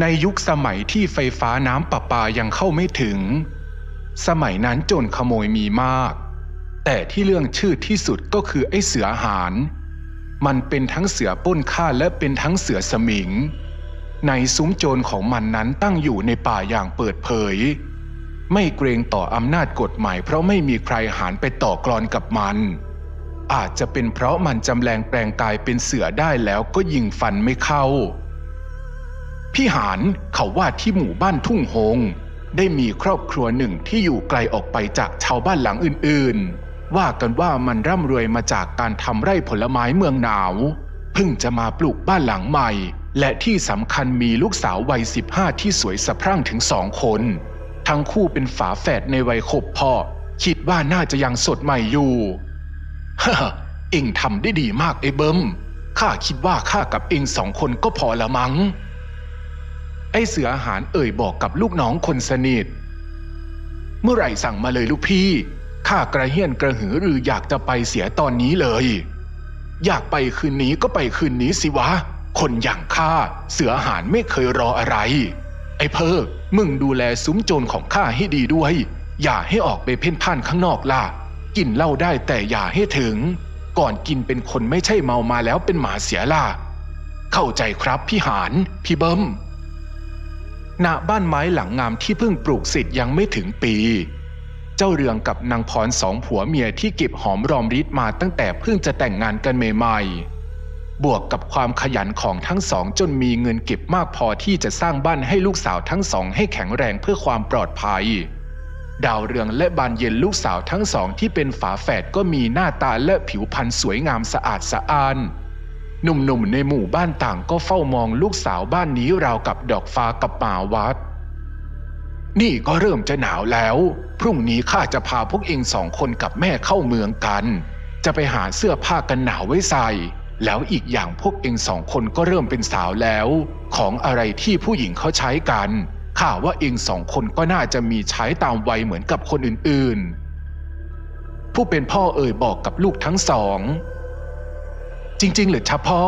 ในยุคสมัยที่ไฟฟ้าน้ำประปายังเข้าไม่ถึง สมัยนั้นโจรขโมยมีมาก แต่ที่เรื่องชื่อที่สุดก็คือไอ้เสือหารมันเป็นทั้งเสือป้นฆ่าและเป็นทั้งเสือสมิง ในซุ้มโจรของมันนั้นตั้งอยู่ในป่าอย่างเปิดเผย ไม่เกรงต่ออำนาจกฎหมายเพราะไม่มีใครหารไปต่อกรอนกับมัน อาจจะเป็นเพราะมันจำแรงแปลงกายเป็นเสือได้แล้วก็ยิงฟันไม่เข้า พี่หานเขาว่าที่หมู่บ้านทุ่งโฮงได้มีครอบครัวหนึ่งที่อยู่ไกลออกไปจากชาวบ้านหลังอื่นๆ ว่ากันว่ามันร่ำรวยมาจากการทำไร่ผลไม้เมืองหนาวเพิ่งจะมาปลูกบ้านหลังใหม่ และที่สำคัญมีลูกสาววัย 15 ที่สวยสะพรั่งถึงสองคน ทั้งคู่เป็นฝาแฝดในวัยขบพ่อ คิดว่าน่าจะยังสดใหม่อยู่ฮ่าเอ็งทำได้ดีมากไอ้เบิ้มข้าคิดว่าข้ากับเอ็งสองคนก็พอละมั้ง ไอ้เสืออาหารเอ่ยบอกกับลูกน้องคนสนิท เมื่อไหร่สั่งมาเลยลูกพี่ ข้ากระเฮียนกระหือรืออยากจะไปเสียตอนนี้เลย อยากไปคืนนี้ก็ไปคืนนี้สิวะ คนอย่างข้าเสืออาหารไม่เคยรออะไร ไอ้เพิกมึงดูแลซุ้มโจรของข้าให้ดีด้วย อย่าให้ออกไปเพ่นพ่านข้างนอกล่ะ กินเหล้าได้แต่อย่าให้ถึง ก่อนกินเป็นคนไม่ใช่เมามาแล้วเป็นหมาเสียล่ะ เข้าใจครับพี่หานพี่เบิ้ม ณบ้านไม้หลังงามที่เพิ่งปลูกเสร็จยังไม่ถึงปี เจ้าเรืองกับนางพรสองผัวเมียที่เก็บหอมรอมริดมาตั้งแต่เพิ่งจะแต่งงานกันใหม่ๆ บวกกับความขยันของทั้งสองจนมีเงินเก็บมากพอที่จะสร้างบ้านให้ลูกสาวทั้งสองให้แข็งแรงเพื่อความปลอดภัย ดาวเรืองและบานเย็นลูกสาวทั้งสองที่เป็นฝาแฝดก็มีหน้าตาและผิวพรรณสวยงามสะอาดสะอ้าน หนุ่มๆในหมู่บ้านต่างก็เฝ้ามองลูกสาวบ้านนี้ราวกับดอกฟ้ากับป่าวัด นี่ก็เริ่มจะหนาวแล้ว พรุ่งนี้ข้าจะพาพวกเองสองคนกับแม่เข้าเมืองกัน จะไปหาเสื้อผ้ากันหนาวไว้ใส่ แล้วอีกอย่างพวกเองสองคนก็เริ่มเป็นสาวแล้ว ของอะไรที่ผู้หญิงเขาใช้กันข้าว่าเองสองคนก็น่าจะมีใช้ตามวัยเหมือนกับคนอื่นๆ ผู้เป็นพ่อเอ่ยบอกกับลูกทั้งสอง จริง ๆ หรือชะพ่อ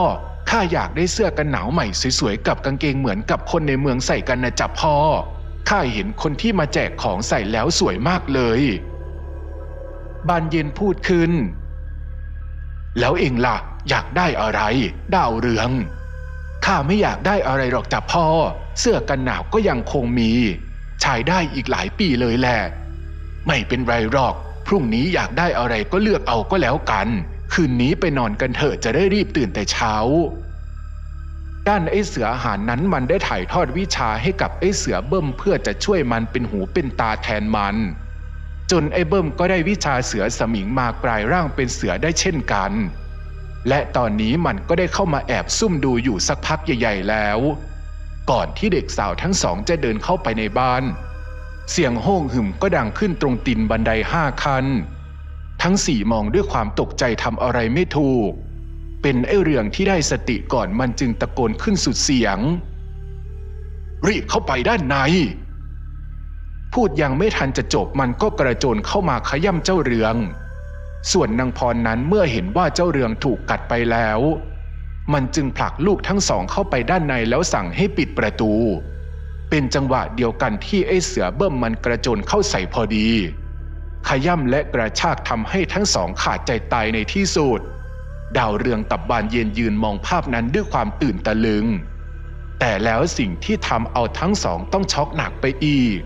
ข้าอยากได้เสื้อกันหนาวใหม่สวยๆกับกางเกงเหมือนกับคนในเมืองใส่กันนะจับพ่อ ข้าเห็นคนที่มาแจกของใส่แล้วสวยมากเลย บานเย็นพูดขึ้น แล้วเองล่ะ อยากได้อะไร ดาวเรือง ข้าไม่อยากได้อะไรหรอกจับพ่อ เสื้อกันหนาวก็ยังคงมี ใช้ได้อีกหลายปีเลยแหละ ไม่เป็นไรหรอก พรุ่งนี้อยากได้อะไรก็เลือกเอาก็แล้วกัน คืนนี้ไปนอนกันเถอะจะได้รีบตื่นแต่เช้า ด้านไอ้เสืออาหารนั้นมันได้ถ่ายทอดวิชาให้กับไอ้เสือเบิ้มเพื่อจะช่วยมันเป็นหูเป็นตาแทนมัน จนไอ้เบิ้มก็ได้วิชาเสือสมิงมากลายร่างเป็นเสือได้เช่นกัน และตอนนี้มันก็ได้เข้ามาแอบซุ่มดูอยู่สักพักใหญ่ๆแล้ว ก่อนที่เด็กสาวทั้งสองจะเดินเข้าไปในบ้าน เสียงโห่งหึมก็ดังขึ้นตรงตินบันไดห้าขั้น ทั้งสี่มองด้วยความตกใจทำอะไรไม่ถูก เป็นไอ้เรื่องที่ได้สติก่อนมันจึงตะโกนขึ้นสุดเสียง รีบเข้าไปด้านใน พูดยังไม่ทันจะจบมันก็กระโจนเข้ามาขย่ำเจ้าเรือง ส่วนนางพรนั้นเมื่อเห็นว่าเจ้าเรืองถูกกัดไปแล้ว มันจึงผลักลูกทั้งสองเข้าไปด้านในแล้วสั่งให้ปิดประตู เป็นจังหวะเดียวกันที่ไอ้เสือเบิ้มมันกระโจนเข้าใส่พอดี ขย่ำและกระชากทำให้ทั้งสองขาดใจตายในที่สุด ดาวเรืองกับบานเย็นยืนมองภาพนั้นด้วยความตื่นตะลึง แต่แล้วสิ่งที่ทำเอาทั้งสองต้องช็อกหนักไปอีก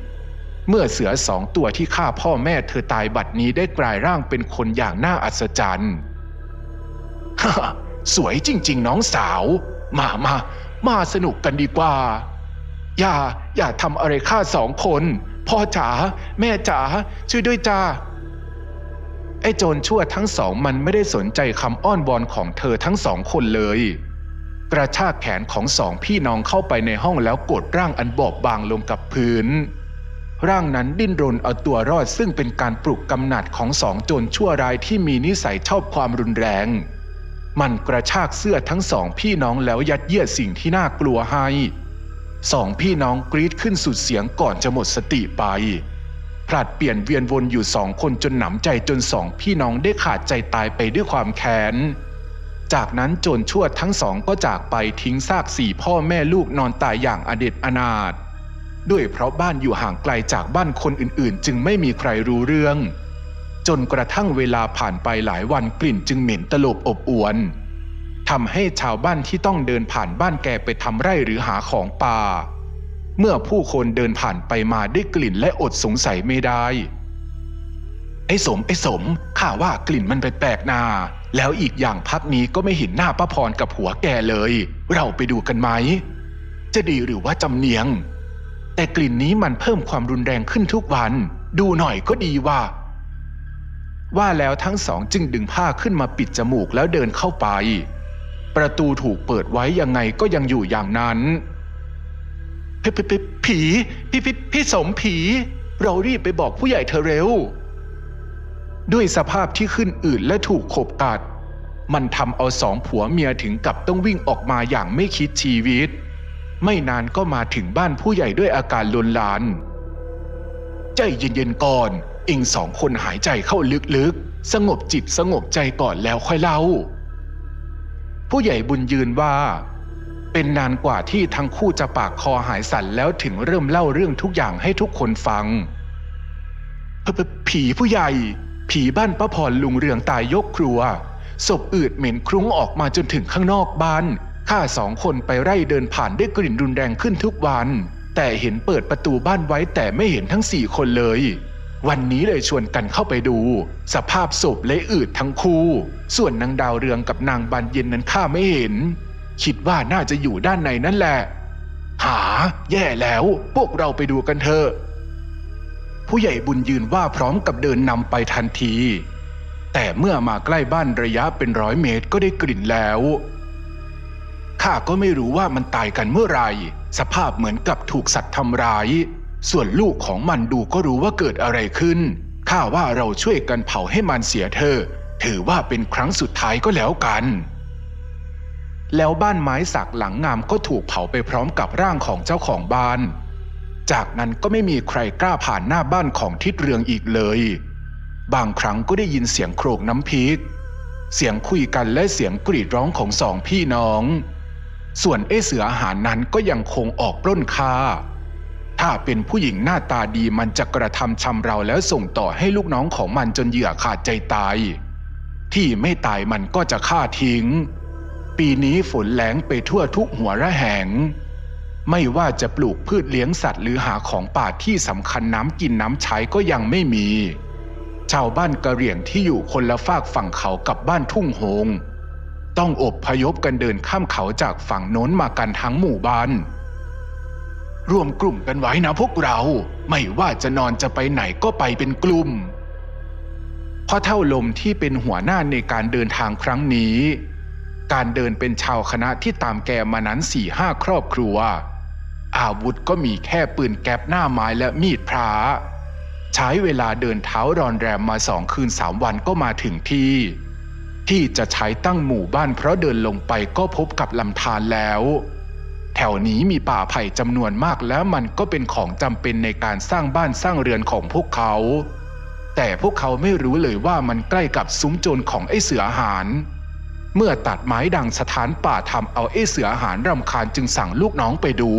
เมื่อเสือสองตัวที่ฆ่าพ่อแม่เธอตายบัดนี้ได้กลายร่างเป็นคนอย่างน่าอัศจรรย์ฮ่าสวยจริง ๆ น้องสาว มามามาสนุกกันดีกว่า อย่า อย่าทำอะไรข้าสองคน พ่อจ๋าแม่จ๋าช่วยด้วยจ้าไอ้โจรชั่วทั้งสองมันไม่ได้สนใจคำอ้อนวอนของเธอทั้งสองคนเลย กระชากแขนของสองพี่น้องเข้าไปในห้องแล้วกดร่างอันบอบบางลงกับพื้น ร่างนั้นดิ้นรนเอาตัวรอดซึ่งเป็นการปลุกกำหนัดของสองโจรชั่วร้ายที่มีนิสัยชอบความรุนแรง มันกระชากเสื้อทั้งสองพี่น้องแล้วยัดเยียดสิ่งที่น่ากลัวให้ สองพี่น้องกรีดขึ้นสุดเสียงก่อนจะหมดสติไป ผลัดเปลี่ยนเวียนวนอยู่สองคนจนหนำใจจนสองพี่น้องได้ขาดใจตายไปด้วยความแค้น จากนั้นโจรชั่วทั้งสองก็จากไปทิ้งซากสี่พ่อแม่ลูกนอนตายอย่างอเด็ดอนาถ ด้วยเพราะบ้านอยู่ห่างไกลจากบ้านคนอื่นๆ จึงไม่มีใครรู้เรื่อง จนกระทั่งเวลาผ่านไปหลายวันกลิ่นจึงเหม็นตลบอบอวน ทำให้ชาวบ้านที่ต้องเดินผ่านบ้านแกไปทำไร่หรือหาของป่า เมื่อผู้คนเดินผ่านไปมาได้กลิ่นและอดสงสัยไม่ได้ ไอ้สมไอ้สมข้าว่ากลิ่นมันแปลกๆนา แล้วอีกอย่างพักนี้ก็ไม่เห็นหน้าป้าพรกับหัวแกเลย เราไปดูกันไหม จะดีหรือว่าจำเนียง แต่กลิ่นนี้มันเพิ่มความรุนแรงขึ้นทุกวัน ดูหน่อยก็ดีว่าว่าแล้วทั้งสองจึงดึงผ้าขึ้นมาปิดจมูกแล้วเดินเข้าไป ประตูถูกเปิดไว้ยังไงก็ยังอยู่อย่างนั้นผีผีผีผีผีพี่สมผี เรารีบไปบอกผู้ใหญ่เธอเร็ว ด้วยสภาพที่ขึ้นอืดและถูกขบกัด มันทำเอาสองผัวเมียถึงกับต้องวิ่งออกมาอย่างไม่คิดชีวิต ไม่นานก็มาถึงบ้านผู้ใหญ่ด้วยอาการลนลาน ใจเย็นๆก่อนเองสองคนหายใจเข้าลึกๆ สงบจิตสงบใจก่อนแล้วค่อยเล่า ผู้ใหญ่บุญยืนว่า เป็นนานกว่าที่ทั้งคู่จะปากคอหายสั่นแล้วถึงเริ่มเล่าเรื่องทุกอย่างให้ทุกคนฟังเอ่อผีผู้ใหญ่ ผีบ้านป้าพรลุงเรืองตายยกครัวศพอืดเหม็นคลุ้งออกมาจนถึงข้างนอกบ้านข้าสองคนไปไร่เดินผ่านได้กลิ่นรุนแรงขึ้นทุกวัน แต่เห็นเปิดประตูบ้านไว้แต่ไม่เห็นทั้งสี่คนเลย วันนี้เลยชวนกันเข้าไปดู สภาพศพเละอืดทั้งคู่ ส่วนนางดาวเรืองกับนางบานเย็นนั้นข้าไม่เห็น คิดว่าน่าจะอยู่ด้านในนั่นแหละ หา แย่แล้ว พวกเราไปดูกันเถอะ ผู้ใหญ่บุญยืนว่าพร้อมกับเดินนำไปทันที แต่เมื่อมาใกล้บ้านระยะเป็นร้อยเมตรก็ได้กลิ่นแล้วข้าก็ไม่รู้ว่ามันตายกันเมื่อไหรสภาพเหมือนกับถูกสัตว์ทำร้าย ส่วนลูกของมันดูก็รู้ว่าเกิดอะไรขึ้น ข้าว่าเราช่วยกันเผาให้มันเสียเธอ ถือว่าเป็นครั้งสุดท้ายก็แล้วกัน แล้วบ้านไม้สักหลังงามก็ถูกเผาไปพร้อมกับร่างของเจ้าของบ้าน จากนั้นก็ไม่มีใครกล้าผ่านหน้าบ้านของทิดเรืองอีกเลย บางครั้งก็ได้ยินเสียงโครกน้ำพริก เสียงคุยกันและเสียงกรีดร้องของสองพี่น้อง ส่วนไอ้เสืออาหารนั้นก็ยังคงออกปล้นค่า ถ้าเป็นผู้หญิงหน้าตาดีมันจะกระทำชำเราแล้วส่งต่อให้ลูกน้องของมันจนเหยื่อขาดใจตาย ที่ไม่ตายมันก็จะฆ่าทิ้ง ปีนี้ฝนแล้งไปทั่วทุกหัวระแหง ไม่ว่าจะปลูกพืชเลี้ยงสัตว์หรือหาของป่าที่สำคัญน้ำกินน้ำใช้ก็ยังไม่มี ชาวบ้านกะเหรี่ยงที่อยู่คนละฝากฝั่งเขากับบ้านทุ่งโฮงต้องอบพยพกันเดินข้ามเขาจากฝั่งโน้นมากันทั้งหมู่บ้าน รวมกลุ่มกันไว้นะพวกเรา ไม่ว่าจะนอนจะไปไหนก็ไปเป็นกลุ่มพ่อเท่าลมที่เป็นหัวหน้าในการเดินทางครั้งนี้ การเดินเป็นชาวคณะที่ตามแกมานั้นสี่ห้าครอบครัว อาวุธก็มีแค่ปืนแก๊ปหน้าไม้และมีดพระใช้เวลาเดินเท้ารอนแรมมาสองคืนสามวันก็มาถึงที่ ที่จะใช้ตั้งหมู่บ้านเพราะเดินลงไปก็พบกับลำธารแล้ว แถวนี้มีป่าไผ่จำนวนมากแล้วมันก็เป็นของจำเป็นในการสร้างบ้านสร้างเรือนของพวกเขา แต่พวกเขาไม่รู้เลยว่ามันใกล้กับซุ้มโจรของไอ้เสือหารเมื่อตัดไม้ดังสถานป่าทำเอาไอ้เสือหารรำคาญจึงสั่งลูกน้องไปดู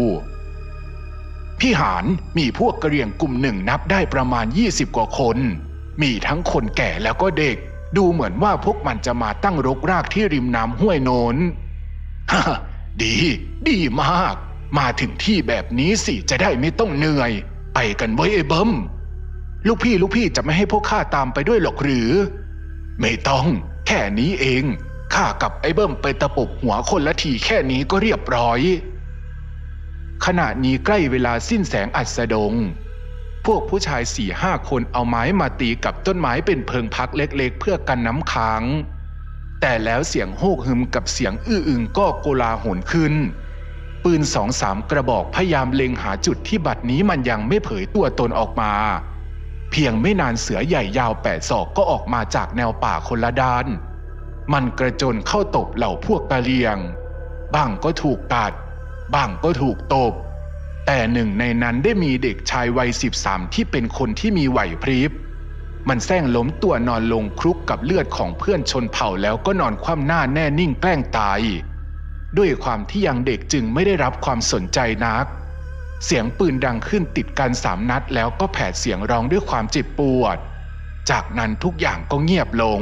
พี่หารมีพวกกระเรียงกลุ่มหนึ่งนับได้ประมาณ 20 กว่าคน มีทั้งคนแก่แล้วก็เด็ก ดูเหมือนว่าพวกมันจะมาตั้งรกรากที่ริมน้ำห้วยโนนฮ่า ดี ดีมาก มาถึงที่แบบนี้สิจะได้ไม่ต้องเหนื่อย ไปกันไว้ไอ้เบิ้มลูกพี่ลูกพี่จะไม่ให้พวกข้าตามไปด้วยหรอกหรือ ไม่ต้อง แค่นี้เองข้ากับไอ้เบิ้มไปตะปบหัวคนละทีแค่นี้ก็เรียบร้อย ขณะนี้ใกล้เวลาสิ้นแสงอัสดง พวกผู้ชายสี่ห้าคนเอาไม้มาตีกับต้นไม้เป็นเพิงพักเล็กๆเพื่อกันน้ำค้าง แต่แล้วเสียงโฮกฮึมกับเสียงอื้ออึงก็โกลาหลขึ้น ปืนสองสามกระบอกพยายามเล็งหาจุดที่บัดนี้มันยังไม่เผยตัวตนออกมา เพียงไม่นานเสือใหญ่ยาวแปดศอกก็ออกมาจากแนวป่าคนละด้าน มันกระโจนเข้าตบเหล่าพวกกะเหรียง บ้างก็ถูกกัด บ้างก็ถูกตบ แต่หนึ่งในนั้นได้มีเด็กชายวัยสิบสามที่เป็นคนที่มีไหวพริบ มันแซงล้มตัวนอนลงคลุกกับเลือดของเพื่อนชนเผ่าแล้วก็นอนคว่ำหน้าแน่นิ่งแกล้งตาย ด้วยความที่ยังเด็กจึงไม่ได้รับความสนใจนัก เสียงปืนดังขึ้นติดกันสามนัดแล้วก็แผดเสียงร้องด้วยความเจ็บปวด จากนั้นทุกอย่างก็เงียบลง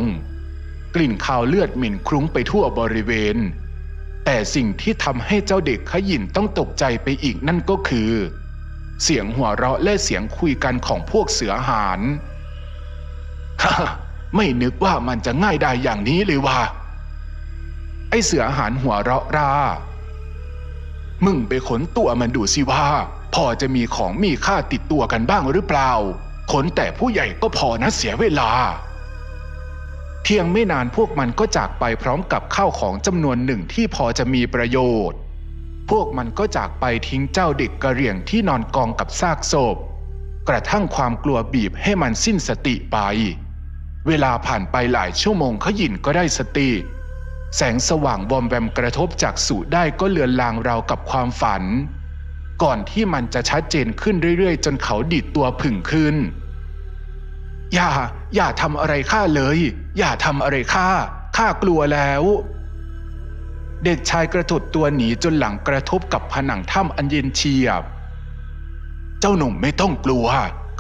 กลิ่นคาวเลือดหม็นคลุ้งไปทั่วบริเวณ แต่สิ่งที่ทำให้เจ้าเด็กขยินต้องตกใจไปอีกนั่นก็คือ เสียงหัวเราะและเสียงคุยกันของพวกเสือหารฮ่า ไม่นึกว่ามันจะง่ายได้อย่างนี้เลยว่ะไอเสือหารหัวเราะรามึงไปขนตัวมันดูสิว่า พอจะมีของมีค่าติดตัวกันบ้างหรือเปล่า ขนแต่ผู้ใหญ่ก็พอนะเสียเวลา เพียงไม่นานพวกมันก็จากไปพร้อมกับข้าวของจำนวนหนึ่งที่พอจะมีประโยชน์ พวกมันก็จากไปทิ้งเจ้าเด็กกระเหรี่ยงที่นอนกองกับซากศพ กระทั่งความกลัวบีบให้มันสิ้นสติไป เวลาผ่านไปหลายชั่วโมงขยินก็ได้สติ แสงสว่างบอมแบมกระทบจากสู่ได้ก็เลือนลางราวกับความฝัน ก่อนที่มันจะชัดเจนขึ้นเรื่อยๆ จนเขาดิดตัวผึ่งขึ้น อย่า อย่าทำอะไรข้าเลย อย่าทำอะไรข้าข้ากลัวแล้ว เด็กชายกระถุดตัวหนีจนหลังกระทบกับผนังถ้ำอันเย็นเฉียบ เจ้าหนุ่มไม่ต้องกลัว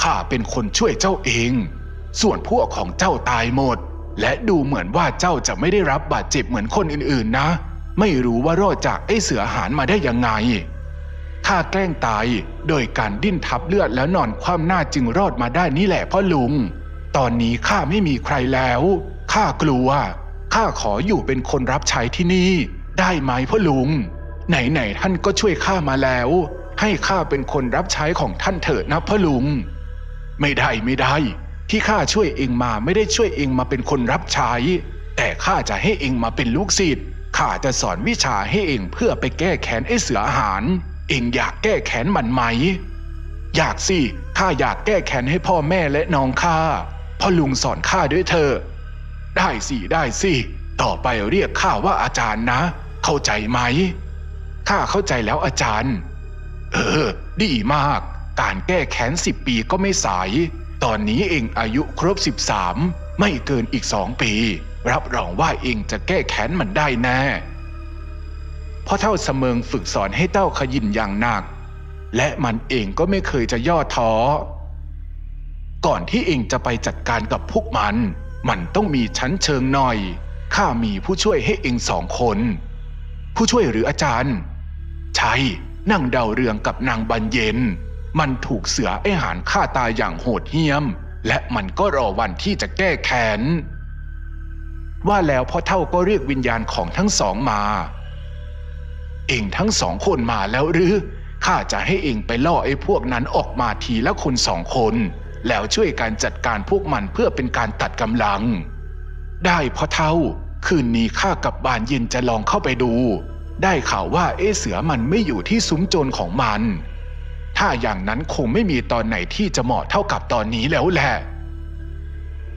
ข้าเป็นคนช่วยเจ้าเอง ส่วนพวกของเจ้าตายหมด และดูเหมือนว่าเจ้าจะไม่ได้รับบาดเจ็บเหมือนคนอื่นๆนะ ไม่รู้ว่ารอดจากไอ้เสือหารมาได้ยังไงข้าแกล้งตายโดยการดิ้นทับเลือดแล้วนอนคว่ำหน้าจึงรอดมาได้นี่แหละพ่อลุง ตอนนี้ข้าไม่มีใครแล้วข้ากลัวข้าขออยู่เป็นคนรับใช้ที่นี่ ได้ไหมพ่อลุง ไหนๆท่านก็ช่วยข้ามาแล้ว ให้ข้าเป็นคนรับใช้ของท่านเถิดนะพ่อลุง ไม่ได้ไม่ได้ ที่ข้าช่วยเองมาไม่ได้ช่วยเองมาเป็นคนรับใช้ แต่ข้าจะให้เองมาเป็นลูกศิษย์ข้าจะสอนวิชาให้เองเพื่อไปแก้แค้นไอ้เสืออาหาร เองอยากแก้แค้นมันไหม อยากสิข้าอยากแก้แค้นให้พ่อแม่และน้องข้าพ่อลุงสอนข้าด้วยเถอได้สิได้สิต่อไปเรียกข้าว่าอาจารย์นะ เข้าใจไหมข้าเข้าใจแล้วอาจารย์ เออ ดีมาก การแก้แค้นสิบปีก็ไม่สาย ตอนนี้เองอายุครบสิบสามไม่เกินอีกสองปี รับรองว่าเองจะแก้แค้นมันได้แน่พ่อเท่าเสมิงฝึกสอนให้เต้าขยินอย่างหนัก และมันเองก็ไม่เคยจะย่อท้อ ก่อนที่เองจะไปจัดการกับพวกมัน มันต้องมีชั้นเชิงหน่อย ข้ามีผู้ช่วยให้เองสองคน ผู้ช่วยหรืออาจารย์ ใช่นั่งเดาเรืองกับนางบันเย็น มันถูกเสือไอหารฆ่าตายอย่างโหดเหี้ยม และมันก็รอวันที่จะแก้แค้นว่าแล้วพ่อเท่าก็เรียกวิญญาณของทั้งสองมา เองทั้งสองคนมาแล้วหรือข้าจะให้เองไปล่อไอ้พวกนั้นออกมาทีละคนสองคน แล้วช่วยการจัดการพวกมันเพื่อเป็นการตัดกำลัง ได้พ่อเท่า คืนนี้ข้ากับบานเย็นจะลองเข้าไปดู ได้ข่าวว่าเอเสือมันไม่อยู่ที่ซุ้มโจรของมัน ถ้าอย่างนั้นคงไม่มีตอนไหนที่จะเหมาะเท่ากับตอนนี้แล้วแหละ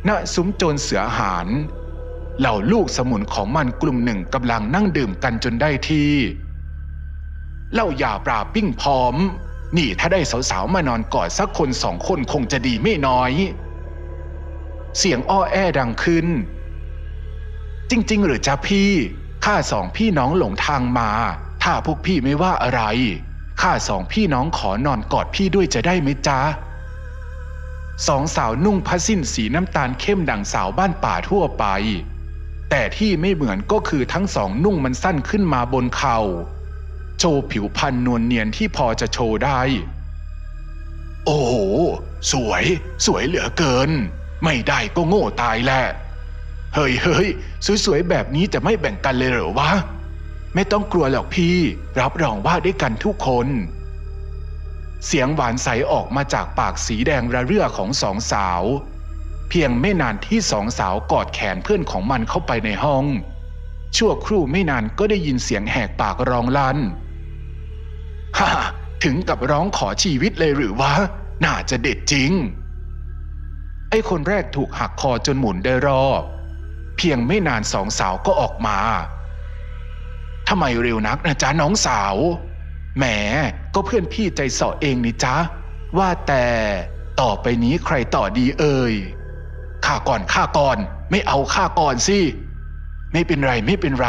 ณ ซุ้มโจรเสือหาร เหล่าลูกสมุนของมันกลุ่มหนึ่งกำลังนั่งดื่มกันจนได้ที่เหล้ายาปลาปิ้งพร้อม นี่ถ้าได้สาวๆมานอนกอดสักคนสองคนคงจะดีไม่น้อย เสียงอ้อแอดังขึ้น จริง ๆ หรือจ๊ะพี่ ข้าสองพี่น้องหลงทางมา ถ้าพวกพี่ไม่ว่าอะไร ข้าสองพี่น้องขอนอนกอดพี่ด้วยจะได้ไหมจ๊ะสองสาวนุ่งผ้าสิ้นสีน้ำตาลเข้มดังสาวบ้านป่าทั่วไป แต่ที่ไม่เหมือนก็คือทั้งสองนุ่งมันสั้นขึ้นมาบนเขา่าโชว์ผิวพรรณนวลเนียนที่พอจะโชว์ได้ โอ้โห สวย สวยเหลือเกิน ไม่ได้ก็โง่ตายแหละ เฮ้ยเฮ้ยสวยๆแบบนี้จะไม่แบ่งกันเลยเหรอวะ ไม่ต้องกลัวหรอกพี่ รับรองว่าได้กันทุกคน เสียงหวานใสออกมาจากปากสีแดงระเรื่อของสองสาว เพียงไม่นานที่สองสาวกอดแขนเพื่อนของมันเข้าไปในห้อง ชั่วครู่ไม่นานก็ได้ยินเสียงแหกปากร้องลั่นฮ่าถึงกับร้องขอชีวิตเลยหรือวะ น่าจะเด็ดจริง ไอ้คนแรกถูกหักคอจนหมุนได้รอบ เพียงไม่นานสองสาวก็ออกมา ทำไมเร็วนักนะจ๊ะน้องสาว แหม ก็เพื่อนพี่ใจเสาะเองนี่จ๊ะ ว่าแต่ต่อไปนี้ใครต่อดีเอ่ยข้าก่อนข้าก่อน ไม่เอาข้าก่อนสิ ไม่เป็นไรไม่เป็นไร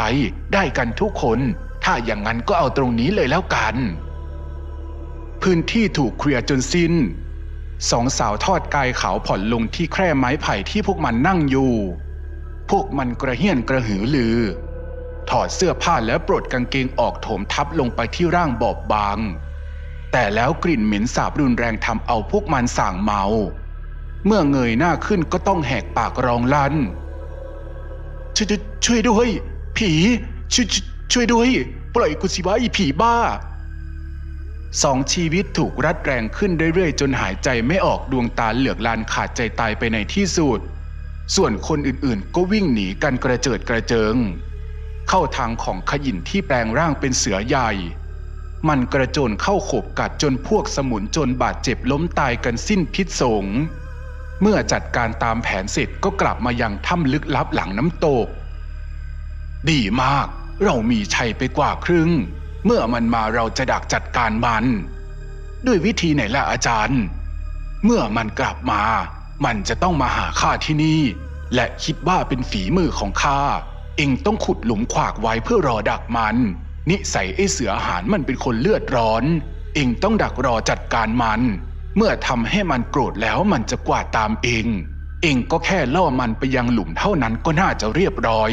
ได้กันทุกคน ถ้าอย่างนั้นก็เอาตรงนี้เลยแล้วกัน พื้นที่ถูกเคลียร์จนสิ้น สองสาวทอดกายขาวผ่อนลงที่แคร่ไม้ไผ่ที่พวกมันนั่งอยู่ พวกมันกระเฮี้ยนกระหือลือ ถอดเสื้อผ้าแล้วปลดกางเกงออกโถมทับลงไปที่ร่างบอบบาง แต่แล้วกลิ่นเหม็นสาบรุนแรงทำเอาพวกมันส่างเมา เมื่อเงยหน้าขึ้นก็ต้องแหกปากร้องลั่นช่วยด้วยช่วยด้วย ผีช่วยช่วยช่วยด้วย ปล่อยกูสิวะอีผีบ้าสองชีวิตถูกรัดแรงขึ้นเรื่อยๆ จนหายใจไม่ออกดวงตาเหลือกลานขาดใจตายไปในที่สุด ส่วนคนอื่นๆ ก็วิ่งหนีกันกระเจิดกระเจิง เข้าทางของขยินที่แปลงร่างเป็นเสือใหญ่ มันกระโจนเข้าโขบกัดจนพวกสมุนจนบาดเจ็บล้มตายกันสิ้นพิษสง เมื่อจัดการตามแผนเสร็จก็กลับมายังถ้ำลึกลับหลังน้ำตก ดีมาก เรามีชัยไปกว่าครึ่ง เมื่อมันมาเราจะดักจัดการมัน ด้วยวิธีไหนล่ะอาจารย์ เมื่อมันกลับมา มันจะต้องมาหาข้าที่นี่ และคิดว่าเป็นฝีมือของข้า เองต้องขุดหลุมขวากไว้เพื่อรอดักมัน นิสัยไอ้เสือหานมันเป็นคนเลือดร้อน เองต้องดักรอจัดการมัน เมื่อทำให้มันโกรธแล้วมันจะกวาดตามเอง เองก็แค่ล่อมันไปยังหลุมเท่านั้นก็น่าจะเรียบร้อย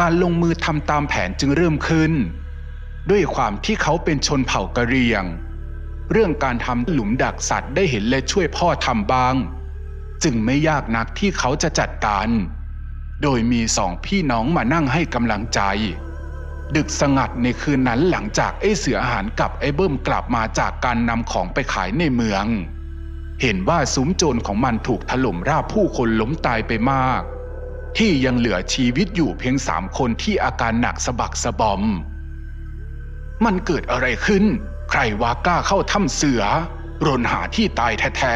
การลงมือทำตามแผนจึงเริ่มขึ้น ด้วยความที่เขาเป็นชนเผ่ากะเหรี่ยง เรื่องการทำหลุมดักสัตว์ได้เห็นและช่วยพ่อทำบ้าง จึงไม่ยากนักที่เขาจะจัดการ โดยมีสองพี่น้องมานั่งให้กำลังใจ ดึกสงัดในคืนนั้นหลังจากไอ้เสืออาหารกับไอ้เบิ้มกลับมาจากการนำของไปขายในเมือง เห็นว่าซุ้มโจรของมันถูกถล่มราบผู้คนล้มตายไปมาก ที่ยังเหลือชีวิตอยู่เพียงสามคนที่อาการหนักสะบักสะบอม มันเกิดอะไรขึ้น ใครว่ากล้าเข้าถ้ำเสือ รนหาที่ตายแท้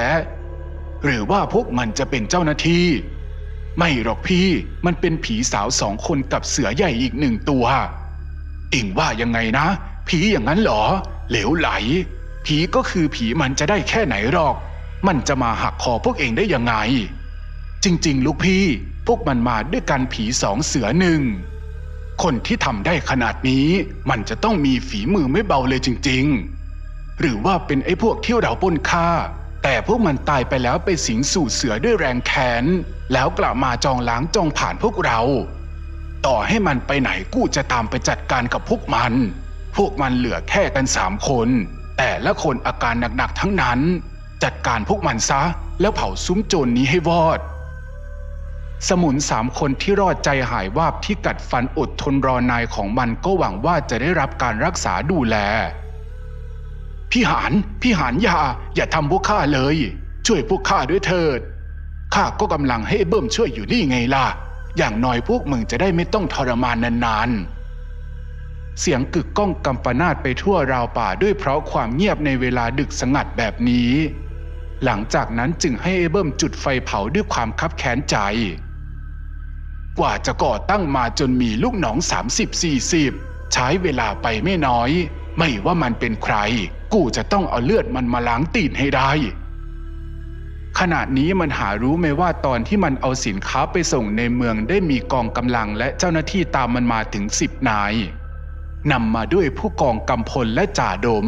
ๆหรือว่าพวกมันจะเป็นเจ้าหน้าที่ ไม่หรอกพี่ มันเป็นผีสาวสองคนกับเสือใหญ่อีกหนึ่งตัว เอ็งว่ายังไงนะ ผีอย่างนั้นเหรอ เหลวไหล ผีก็คือผีมันจะได้แค่ไหนหรอก มันจะมาหักคอพวกเองได้ยังไง จริง ๆ ลูกพี่ พวกมันมาด้วยกันผีสองเสือหนึ่ง คนที่ทำได้ขนาดนี้ มันจะต้องมีฝีมือไม่เบาเลยจริง ๆ หรือว่าเป็นไอ้พวกเที่เราปล้นฆ่า แต่พวกมันตายไปแล้วไปสิงสู่เสือด้วยแรงแค้น แล้วกลับมาจองล้างจองผ่านพวกเรา ต่อให้มันไปไหนกูจะตามไปจัดการกับพวกมัน พวกมันเหลือแค่กันสามคน แต่ละคนอาการหนักๆทั้งนั้น จัดการพวกมันซะ แล้วเผาซุ้มโจรนนี้ให้วอด สมุนสามคนที่รอดใจหายวาบที่กัดฟันอดทนรอนายของมันก็หวังว่าจะได้รับการรักษาดูแล พี่หานพี่หานอย่า อย่าทำพวกข้าเลย ช่วยพวกข้าด้วยเถิดข้าก็กำลังให้เบิ่มช่วยอยู่นี่ไงล่ะ อย่างน้อยพวกมึงจะได้ไม่ต้องทรมานนานๆ เสียงกึกก้องกำปนาตไปทั่วราวป่าด้วยเพราะความเงียบในเวลาดึกสงัดแบบนี้ หลังจากนั้นจึงให้เบิ่มจุดไฟเผาด้วยความคับแค้นใจ กว่าจะก่อตั้งมาจนมีลูกน้อง 30-40 ใช้เวลาไปไม่น้อย ไม่ว่ามันเป็นใคร กูจะต้องเอาเลือดมันมาล้างตีนให้ได้ ขณะนี้มันหารู้ไหมว่าตอนที่มันเอาสินค้าไปส่งในเมืองได้มีกองกำลังและเจ้าหน้าที่ตามมันมาถึงสิบนายนำมาด้วยผู้กองกำพลและจ่าดม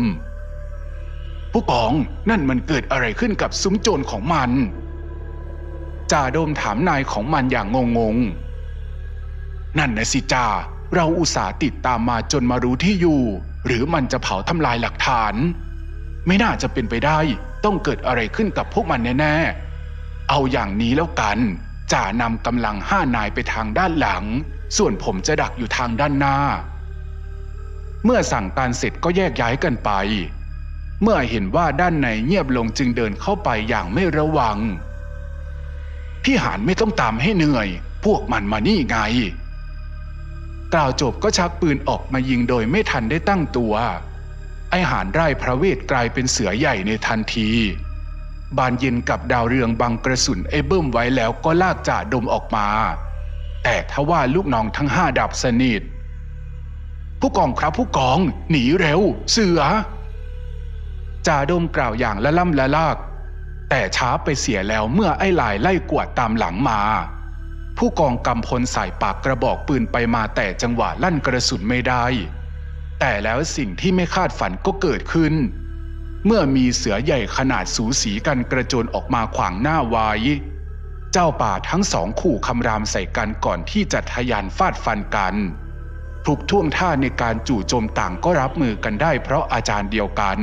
ผู้กองนั่นมันเกิดอะไรขึ้นกับซุ้มโจรของมัน จ่าดมถามนายของมันอย่างงงๆนั่นนะสิจ่าเราอุตส่าห์ติดตามมาจนมารู้ที่อยู่ หรือมันจะเผาทำลายหลักฐาน ไม่น่าจะเป็นไปได้ต้องเกิดอะไรขึ้นกับพวกมันแน่ๆ เอาอย่างนี้แล้วกันจ่านำกำลังห้านายไปทางด้านหลัง ส่วนผมจะดักอยู่ทางด้านหน้า เมื่อสั่งการเสร็จก็แยกย้ายกันไป เมื่อเห็นว่าด้านในเงียบลงจึงเดินเข้าไปอย่างไม่ระวัง พี่หานไม่ต้องตามให้เหนื่อย พวกมันมานี่ไง กล่าวจบก็ชักปืนออกมายิงโดยไม่ทันได้ตั้งตัว ไอหานไร่พระเวทกลายเป็นเสือใหญ่ในทันที บานเย็นกับดาวเรืองบังกระสุนไอเบิ้มไว้แล้วก็ลากจ่าดมออกมา แต่ทว่าลูกน้องทั้งห้าดับสนิท ผู้กองครับผู้กองหนีเร็ว เสือจ่าดมกล่าวอย่างละล่ำละลาก แต่ช้าไปเสียแล้วเมื่อไอ้ลายไล่กวดตามหลังมา ผู้กองกำพลใส่ปากกระบอกปืนไปมาแต่จังหวะลั่นกระสุนไม่ได้ แต่แล้วสิ่งที่ไม่คาดฝันก็เกิดขึ้น เมื่อมีเสือใหญ่ขนาดสูสีกันกระโจนออกมาขวางหน้าไว้ เจ้าป่าทั้งสองขู่คำรามใส่กันก่อนที่จะทะยานฟาดฟันกันทุกท่วงท่าในการจู่โจมต่างก็รับมือกันได้เพราะอาจารย์เดียวกัน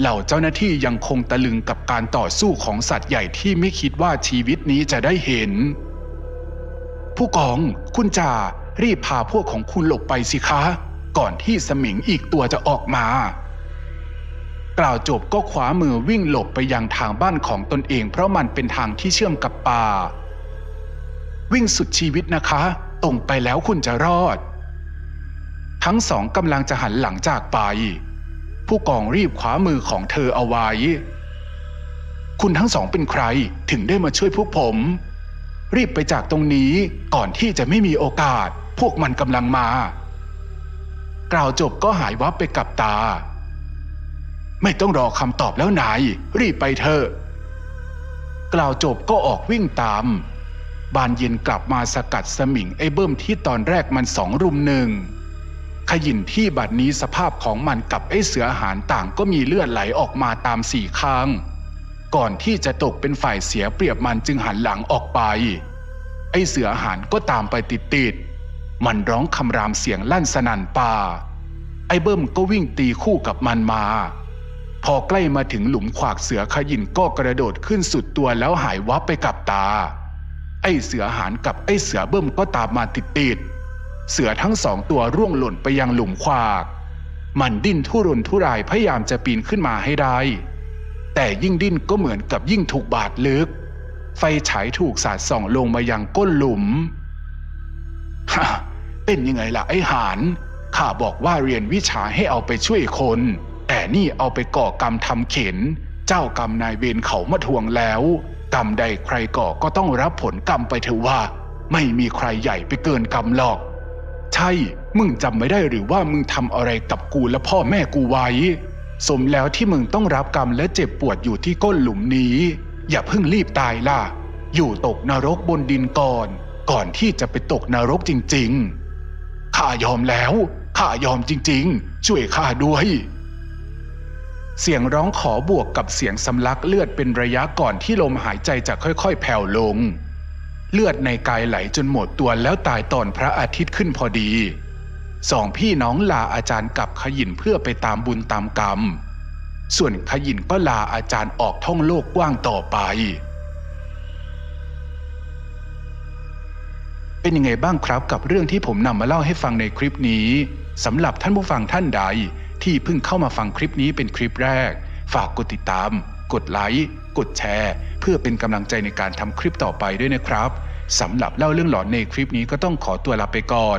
เหล่าเจ้าหน้าที่ยังคงตะลึงกับการต่อสู้ของสัตว์ใหญ่ที่ไม่คิดว่าชีวิตนี้จะได้เห็น ผู้กองคุณจ่ารีบพาพวกของคุณหลบไปสิคะ ก่อนที่สมิงอีกตัวจะออกมา กล่าวจบก็ขวามือวิ่งหลบไปยังทางบ้านของตนเอง เพราะมันเป็นทางที่เชื่อมกับป่า วิ่งสุดชีวิตนะคะ ตรงไปแล้วคุณจะรอด ทั้งสองกำลังจะหันหลังจากไป ผู้กองรีบขวามือของเธอเอาไว้ คุณทั้งสองเป็นใครถึงได้มาช่วยพวกผม รีบไปจากตรงนี้ก่อนที่จะไม่มีโอกาส พวกมันกำลังมา กล่าวจบก็หายวับไปกับตา ไม่ต้องรอคำตอบแล้วนายรีบไปเถอะ กล่าวจบก็ออกวิ่งตาม บานเย็นกลับมาสกัดสมิงไอ้เบิ้มที่ตอนแรกมันสองรุมหนึ่งขยินที่บัดนี้สภาพของมันกับไอ้เสือหานต่างก็มีเลือดไหลออกมาตามสี่ข้าง ก่อนที่จะตกเป็นฝ่ายเสียเปรียบมันจึงหันหลังออกไป ไอเสือหานก็ตามไปติดๆ มันร้องคำรามเสียงลั่นสนั่นป่า ไอเบิ้มก็วิ่งตีคู่กับมันมา พอใกล้มาถึงหลุมขวากเสือขยินก็กระโดดขึ้นสุดตัวแล้วหายวับไปกับตา ไอเสือหานกับไอเสือเบิ้มก็ตามมาติดๆ เสือทั้งสองตัวร่วงหล่นไปยังหลุมขวาก มันดิ้นทุรนทุรายพยายามจะปีนขึ้นมาให้ได้ แต่ยิ่งดิ้นก็เหมือนกับยิ่งถูกบาดลึก ไฟฉายถูกสาดส่องลงมายังก้นหลุมฮ่าเป็นยังไงล่ะไอ้หานข้าบอกว่าเรียนวิชาให้เอาไปช่วยคน แต่นี่เอาไปก่อกรรมทำเข็น เจ้ากรรมนายเวรเขามาทวงแล้ว กรรมใดใครก่อก็ต้องรับผลกรรมไปเถอะว่า ไม่มีใครใหญ่ไปเกินกรรมหรอก ใช่ มึงจำไม่ได้หรือว่ามึงทำอะไรกับกูและพ่อแม่กูไว้ สมแล้วที่มึงต้องรับกรรมและเจ็บปวดอยู่ที่ก้นหลุมนี้ อย่าเพิ่งรีบตายล่ะ อยู่ตกนรกบนดินก่อน ก่อนที่จะไปตกนรกจริงๆ ข้ายอมแล้ว ข้ายอมจริงๆ ช่วยข้าด้วย เสียงร้องขอบวกกับเสียงสำลักเลือดเป็นระยะก่อนที่ลมหายใจจะค่อยๆ แผ่วลง เลือดในกายไหลจนหมดตัวแล้วตายตอนพระอาทิตย์ขึ้นพอดี สองพี่น้องลาอาจารย์กับขยินเพื่อไปตามบุญตามกรรม ส่วนขยินก็ลาอาจารย์ออกท่องโลกกว้างต่อไป เป็นยังไงบ้างครับกับเรื่องที่ผมนำมาเล่าให้ฟังในคลิปนี้สำหรับท่านผู้ฟังท่านใด ที่เพิ่งเข้ามาฟังคลิปนี้เป็นคลิปแรก ฝากกดติดตาม กดไลค์กดแชร์ เพื่อเป็นกำลังใจในการทำคลิปต่อไปด้วยนะครับสำหรับเล่าเรื่องหลอนในคลิปนี้ก็ต้องขอตัวลาไปก่อน